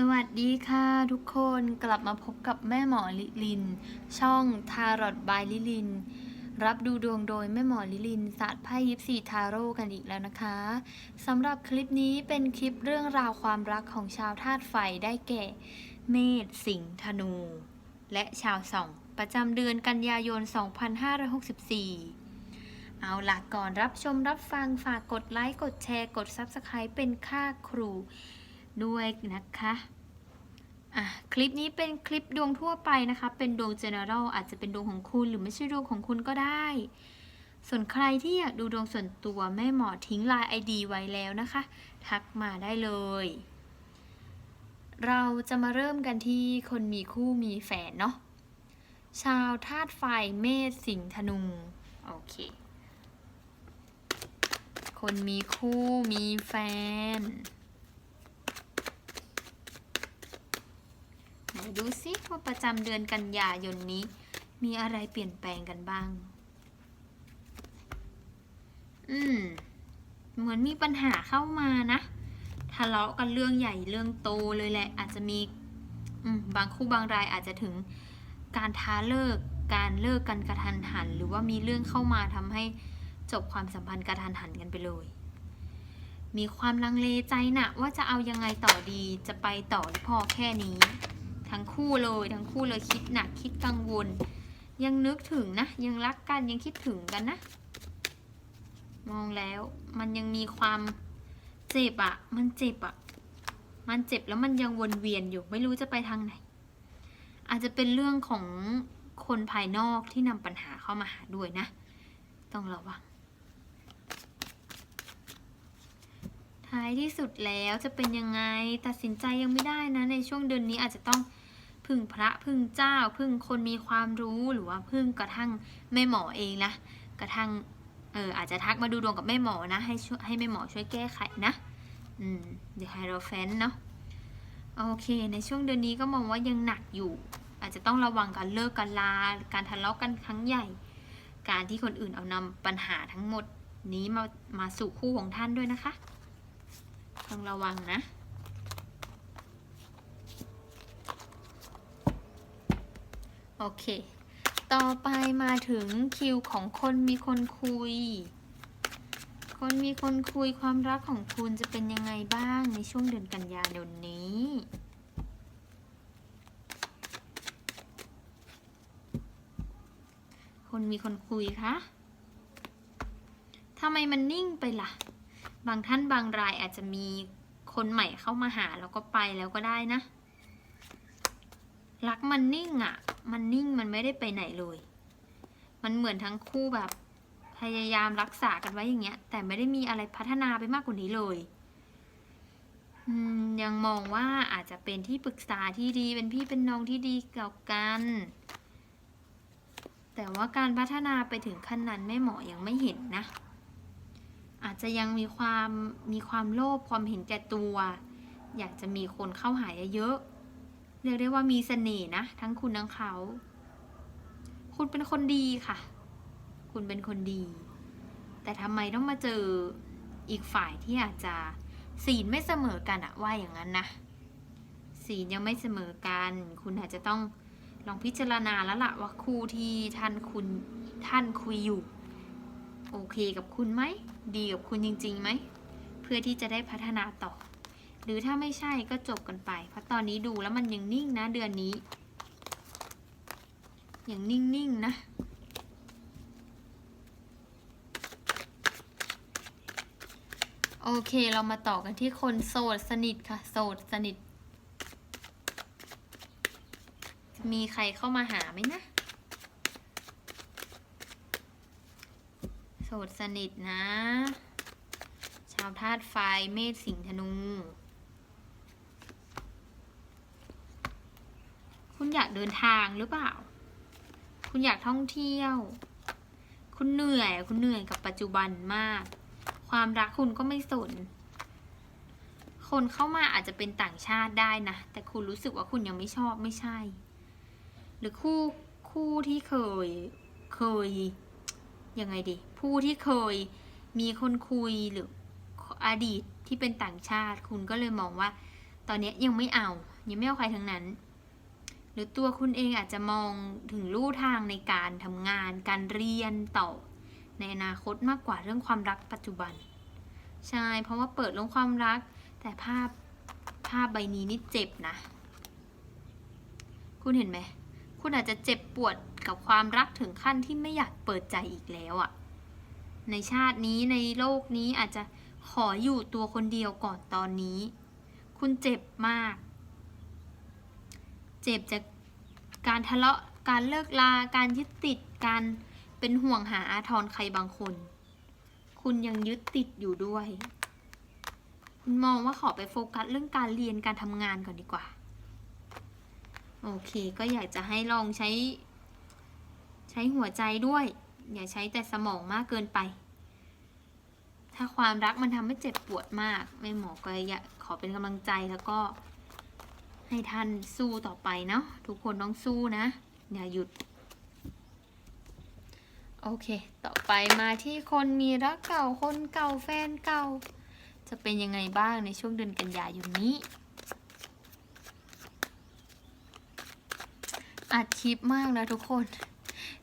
สวัสดีค่ะทุกคนกลับมาพบกับแม่หมอลิลิน ช่องทารอดบายลิลิน รับดูดวงโดยแม่หมอลิลินศาสตร์ไพ่ยิปซีทาโร่กันอีกแล้วนะคะสำหรับคลิปนี้เป็นคลิปเรื่องราวความรักของชาวธาตุไฟได้แก่ เมษสิงห์ธนู และชาวสอง ประจำเดือนกันยายน 2564เอาล่ะก่อนรับชมรับฟังฝากกดไลค์ กดแชร์ กด Subscribe เป็นค่าครู ด้วยนะคะอะคลิปนี้เป็นคลิปดวงทั่วไปนะคะ เป็นดวง general อาจจะเป็นดวงของคุณหรือไม่ใช่ดวงของคุณก็ได้ ส่วนใครที่อยากดูดวงส่วนตัวแม่หมอทิ้งไลน์ ID ไว้แล้วนะคะ ทักมาได้เลย เราจะมาเริ่มกันที่คนมีคู่มีแฟนเนาะชาวธาตุไฟเมษสิงห์ธนูโอเค คนมีคู่มีแฟน ไหน ดูซิว่าประจำเดือนกันยายนนี้ มีอะไรเปลี่ยนแปลงกันบ้าง อืม เหมือนมีปัญหาเข้ามานะทะเลาะกันเรื่องใหญ่เรื่องโตเลยแหละ อาจจะมีอืมบางคู่บางรายอาจจะถึงการท้าเลิก การเลิกกันกระทันหัน หรือว่ามีเรื่องเข้ามาทำให้จบความสัมพันธ์กระทันหันกันไปเลย มีความลังเลใจนะว่าจะเอายังไงต่อดี จะไปต่อหรือพอแค่นี้ ทั้งคู่เลยทั้งคู่เลยคิดหนักคิดกังวล ยังนึกถึงนะ ยังรักกันยังคิดถึงกันนะ มองแล้วมันยังมีความเจ็บอะมันเจ็บอะมันเจ็บแล้วมันยังวนเวียนอยู่ไม่รู้จะไปทางไหน อาจจะเป็นเรื่องของคนภายนอกที่นำปัญหาเข้ามาหาด้วยนะ ต้องระวัง ท้ายที่สุดแล้วจะเป็นยังไงตัดสินใจยังไม่ได้นะ ในช่วงเดือนนี้อาจจะต้องพึ่งพระพึ่งเจ้าพึ่งคนมีความรู้หรือว่าพึ่งกระทั่งแม่หมอเองนะกระทั่งเอออาจจะทักมาดูดวงกับแม่หมอนะ ให้ช่วยให้แม่หมอช่วยแก้ไขนะอืมเดี๋ยวไฮโรแฟนเนาะโอเคในช่วงเดือนนี้ก็มองว่ายังหนักอยู่ อาจจะต้องระวังการเลิกการลาการทะเลาะกันครั้งใหญ่ การที่คนอื่นเอานำปัญหาทั้งหมดนี้มามาสู่คู่ของท่านด้วยนะคะ ต้องระวังนะ โอเค ต่อไปมาถึงคิวของคนมีคนคุย คนมีคนคุยความรักของคุณจะเป็นยังไงบ้างในช่วงเดือนกันยายนนี้คนมีคนคุยคะ ทำไมมันนิ่งไปล่ะ บางท่านบางรายอาจจะมีคนใหม่เข้ามาหาแล้วก็ไปแล้วก็ได้นะ รักมันนิ่งอะ่ะ มันนิ่งมันไม่ได้ไปไหนเลย มันเหมือนทั้งคู่แบบ พยายามรักษากันไว้อย่างเงี้ย แต่ไม่ได้มีอะไรพัฒนาไปมากกว่านี้เลยยังมองว่าอาจจะเป็นที่ปรึกษาที่ดีเป็นพี่เป็นน้องที่ดีเก่ากัน แต่ว่าการพัฒนาไปถึงขั้นนั้นแม่หมอยังไม่เห็นนะ อาจจะยังมีความมีความโลภความเห็นแก่ตัว อยากจะมีคนเข้าหาเยอะๆเรียกได้ว่ามีเสน่ห์นะ ทั้งคุณทั้งเขา คุณเป็นคนดีค่ะ คุณเป็นคนดี แต่ทำไมต้องมาเจออีกฝ่ายที่อาจจะศีลไม่เสมอกันอะว่าอย่างนั้นนะศีลยังไม่เสมอกัน คุณอาจจะต้องลองพิจารณาแล้วล่ะว่าคู่ที่ท่านคุณท่านคุยอยู่ โอเคกับคุณไหม ดีกับคุณจริงๆไหม เพื่อที่จะได้พัฒนาต่อ หรือถ้าไม่ใช่ก็จบกันไป เพราะตอนนี้ดูแล้วมันยังนิ่งนะเดือนนี้ ยังนิ่งๆนะโอเคเรามาต่อกันที่คนโสดสนิทค่ะ โสดสนิท มีใครเข้ามาหาไหมนะ โส ดสนิทนะ ชาวธาตุไฟเมษสิงธนู คุณอยากเดินทางหรือเปล่า คุณอยากท่องเที่ยว คุณเหนื่อย คุณเหนื่อยกับปัจจุบันมาก ความรักคุณก็ไม่สน คนเข้ามาอาจจะเป็นต่างชาติได้นะ แต่คุณรู้สึกว่าคุณยังไม่ชอบไม่ใช่ หรือคู่คู่ที่เคยเคย ยังไงดีผู้ที่เคยมีคนคุยหรืออดีตที่เป็นต่างชาติ คุณก็เลยมองว่า ตอนนี้ยังไม่เอา ยังไม่เอาใครทั้งนั้น หรือตัวคุณเองอาจจะมองถึงลู่ทางในการทำงาน การเรียนต่อ ในอนาคตมากกว่าเรื่องความรักปัจจุบัน ใช่ เพราะว่าเปิดเรื่องความรัก แต่ภาพภาพใบนี้นี่เจ็บนะ คุณเห็นไหม คุณอาจจะเจ็บปวดกับความรักถึงขั้นที่ไม่อยากเปิดใจอีกแล้วอะในชาตินี้ในโลกนี้อาจจะขออยู่ตัวคนเดียวก่อนตอนนี้ คุณเจ็บมาก เจ็บจากการทะเลาะการเลิกลาการยึดติดการเป็นห่วงหาอาทรใครบางคน คุณยังยึดติดอยู่ด้วย คุณมองว่าขอไปโฟกัสเรื่องการเรียนการทำงานก่อนดีกว่า โอเค ก็อยากจะให้ลองใช้ ใช้หัวใจด้วย อย่าใช้แต่สมองมากเกินไป ถ้าความรักมันทำให้เจ็บปวดมากแม่หมอก็อยากขอเป็นกำลังใจแล้วก็ ให้ท่านสู้ต่อไปเนาะทุกคนต้องสู้นะ อย่าหยุด โอเค ต่อไปมาที่คนมีรักเก่าคนเก่าแฟนเก่า จะเป็นยังไงบ้างในช่วงเดือนกันยายนนี้ อัดคลิปมากนะทุกคน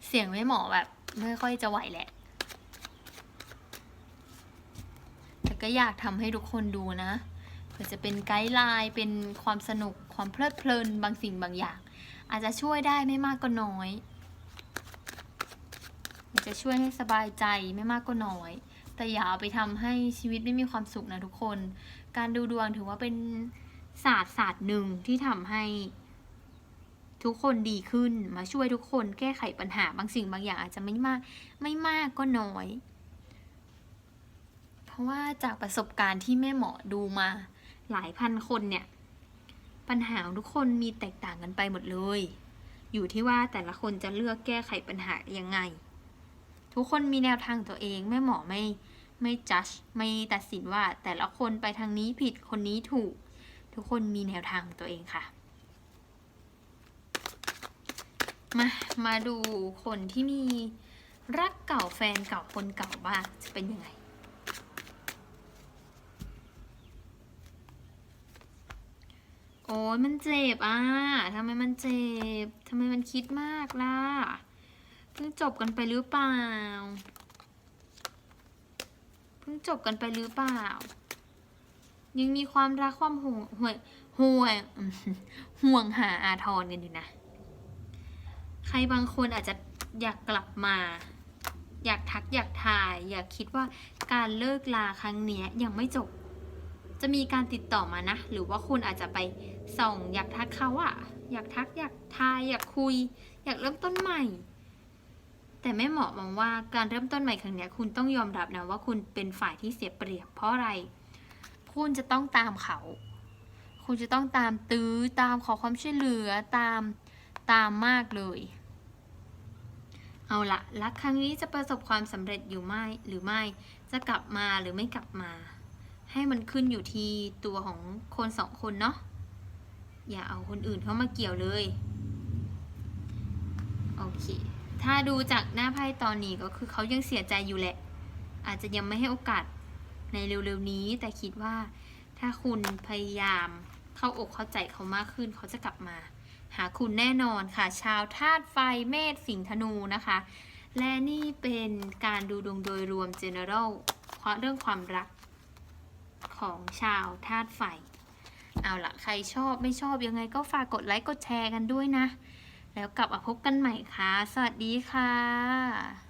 เสียงไม่เหมอแบบ ไม่ค่อยจะไหวแหละ แต่ก็อยากทำให้ทุกคนดูนะเผื่อจะเป็นไกด์ไลน์เป็นความสนุกความเพลิดเพลินบางสิ่งบางอย่าง อาจจะช่วยได้ไม่มากก็น้อยอาจจะช่วยให้สบายใจไม่มากก็น้อย แต่อย่าเอาไปทำให้ชีวิตไม่มีความสุขนะทุกคน การดูดวงถือว่าเป็นศาสตร์ศาสตร์หนึ่งที่ทำให้ ทุกคนดีขึ้นมาช่วยทุกคนแก้ไขปัญหาบางสิ่งบางอย่างอาจจะไม่มาก ไม่มากก็น้อย เพราะว่าจากประสบการณ์ที่แม่หมอดูมาหลายพันคนเนี่ย ปัญหาของทุกคนมีแตกต่างกันไปหมดเลย อยู่ที่ว่าแต่ละคนจะเลือกแก้ไขปัญหายังไง ทุกคนมีแนวทางตัวเองแม่หมอไม่ไม่จัดไม่ตัดสินว่าแต่ละคนไปทางนี้ผิดคนนี้ถูก ทุกคนมีแนวทางของตัวเองค่ะ มา มาดูคนที่มีรักเก่าแฟนเก่าคนเก่าบ้างจะเป็นยังไง โอ้ยมันเจ็บอะทำไมมันเจ็บทำไมมันคิดมากล่ะ เพิ่งจบกันไปหรือเปล่า เพิ่งจบกันไปหรือเปล่า ยังมีความรักความห่วงห่วงห่วงห่วงหาอาทรกันอยู่นะ รบางคนอาจจะอยากกลับมา อยากทักอยากทาย อยากคิดว่าการเลิกลาครั้งนี้ยังไม่จบ จะมีการติดต่อมานะ หรือว่าคุณอาจจะไปส่องอยากทักเขาอะอยากทักอยากทาย อยากคุย อยากเริ่มต้นใหม่ แต่แม่หมอมองว่าการเริ่มต้นใหม่ครั้งนี้คุณต้องยอมรับนะว่าคุณเป็นฝ่ายที่เสียเปรียบเพราะอะไร คุณจะต้องตามเขาคุณจะต้องตามตื้อตามขอความช่วยเหลือตามตามมากเลย เอาละรักครั้งนี้จะประสบความสำเร็จอยู่ไม่หรือไม่ จะกลับมาหรือไม่กลับมา ให้มันขึ้นอยู่ที่ตัวของคนสองคนเนาะ อย่าเอาคนอื่นเข้ามาเกี่ยวเลย โอเค ถ้าดูจากหน้าไพ่ตอนนี้ก็คือเขายังเสียใจอยู่แหละ อาจจะยังไม่ให้โอกาสในเร็วๆนี้ แต่คิดว่าถ้าคุณพยายามเข้าอกเข้าใจเขามากขึ้นเขาจะกลับมา หาคุณแน่นอนค่ะ ชาวธาตุไฟเมษสิงห์ธนูนะคะ และนี่เป็นการดูดวงโดยรวม general เพราะเรื่องความรักของชาวธาตุไฟ เอาละใครชอบไม่ชอบยังไงก็ฝากกดไลค์กดแชร์กันด้วยนะ แล้วกลับมาพบกันใหม่ค่ะ สวัสดีค่ะ